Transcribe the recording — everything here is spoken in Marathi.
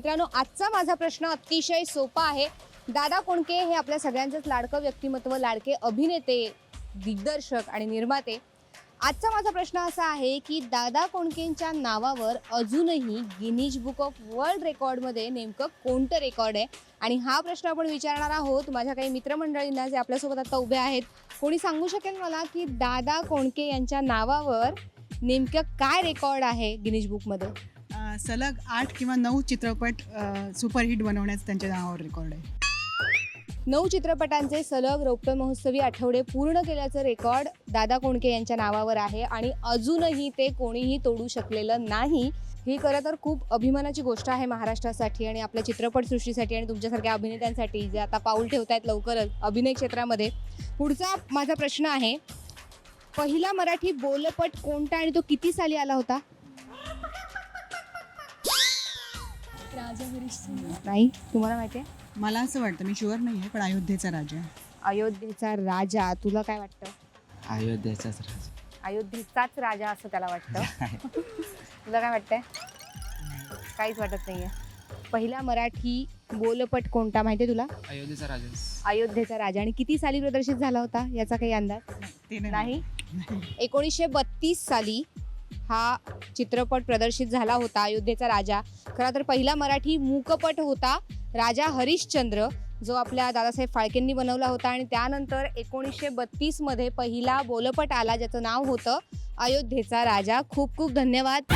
मित्रांनो आजचा माझा प्रश्न अतिशय सोपा आहे. दादा कोणके हे आपल्या सगळ्यांचंच लाडकं व्यक्तिमत्व लाडके अभिनेते दिग्दर्शक आणि निर्माते. आजचा माझा प्रश्न असा आहे की दादा कोणकेंच्या नावावर अजूनही गिनीज बुक ऑफ वर्ल्ड रेकॉर्डमध्ये नेमकं कोणतं रेकॉर्ड आहे? आणि हा प्रश्न आपण विचारणार आहोत. माझ्या काही मित्रमंडळींना जे आपल्यासोबत आता उभे आहेत कोणी सांगू शकेल मला की दादा कोणके यांच्या नावावर नेमकं काय रेकॉर्ड आहे गिनीज बुकमध्ये? अ, सलग आठ किंवा नऊ चित्रपट अ, सुपरहिट बनवण्याचं त्यांच्या नावावर रेकॉर्ड आहे. नऊ चित्रपटांचे सलग रौप्य महोत्सवी आठवडे पूर्ण केल्याचं रेकॉर्ड दादा कोणके यांच्या नावावर आहे आणि अजूनही ते कोणीही तोडू शकलेलं नाही. ही खरं तर खूप अभिमानाची गोष्ट आहे महाराष्ट्रासाठी आणि आपल्या चित्रपटसृष्टीसाठी आणि तुमच्यासारख्या अभिनेत्यांसाठी जे आता पाऊल ठेवत आहेत लवकरच अभिनय क्षेत्रामध्ये. पुढचा माझा प्रश्न आहे पहिला मराठी बोलपट कोणता आणि तो किती साली आला होता? नाही. तुम्हाला माहिती आहे? मला असं वाटतं मी शुअर नाही आहे पण अयोध्येचा राजा अयोध्येचा राजा तुला काय वाटतं? अयोध्येचाच राजा. अयोध्येचाच राजा असं त्याला वाटतं. तुला काय वाटतंय? काहीच वाटत नाहीये. पहिला मराठी बोलपट कोणता माहितीये तुला? अयोध्येचा राजा. अयोध्येचा राजा. आणि किती साली प्रदर्शित झाला होता याचा काही अंदाज? ते नाही. एकोणीसशे बत्तीस साली हा चित्रपट प्रदर्शित झाला होता अयोध्येचा राजा. खरा तर पहिला मराठी मूकपट होता राजा हरिश्चंद्र जो आपल्या दादासाहेब फाळकेंनी बनवला होता. आणि त्यानंतर एकोणीसशे बत्तीसमध्ये पहिला बोलपट आला ज्याचं नाव होतं अयोध्येचा राजा. खूप खूप धन्यवाद.